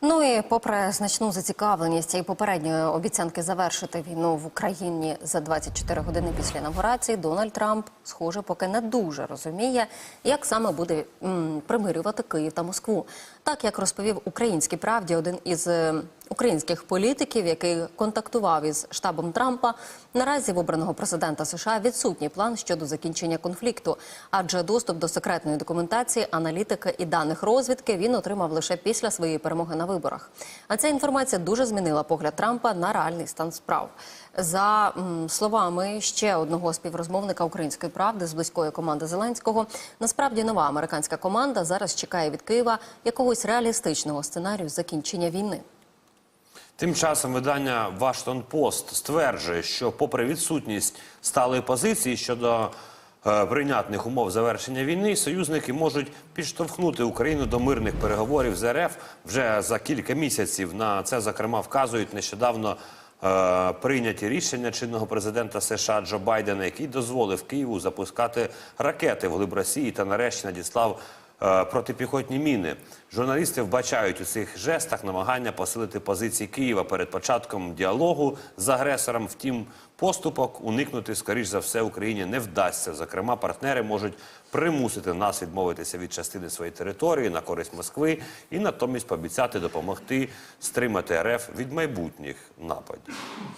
Ну і попри значну зацікавленість і попередньої обіцянки завершити війну в Україні за 24 години після інаугурації, Дональд Трамп, схоже, поки не дуже розуміє, як саме буде м, примирювати Київ та Москву. Так як розповів українській правді один із е, українських політиків, який контактував із штабом Трампа, наразі в обраного президента США відсутній план щодо закінчення конфлікту, адже доступ до секретної документації, аналітики і даних розвідки він отримав лише після своєї перемоги на виборах. А ця інформація дуже змінила погляд Трампа на реальний стан справ. За словами ще одного співрозмовника української правди з близької команди Зеленського, насправді нова американська команда зараз чекає від Києва якогось реалістичного сценарію закінчення війни. Тим часом видання Вашингтон Пост стверджує, що, попри відсутність сталої позиції щодо прийнятних умов завершення війни, союзники можуть підштовхнути Україну до мирних переговорів з РФ вже за кілька місяців. На це зокрема вказують нещодавно. е, Прийняті рішення чинного президента США Джо Байдена, який дозволив Києву запускати ракети в глиб Росії та нарешті надіслав е, протипіхотні міни. Журналісти вбачають у цих жестах намагання посилити позиції Києва перед початком діалогу з агресором. Втім, поступок уникнути, скоріш за все, Україні не вдасться. Зокрема, партнери можуть примусити нас відмовитися від частини своєї території на користь Москви і натомість пообіцяти допомогти стримати РФ від майбутніх нападів.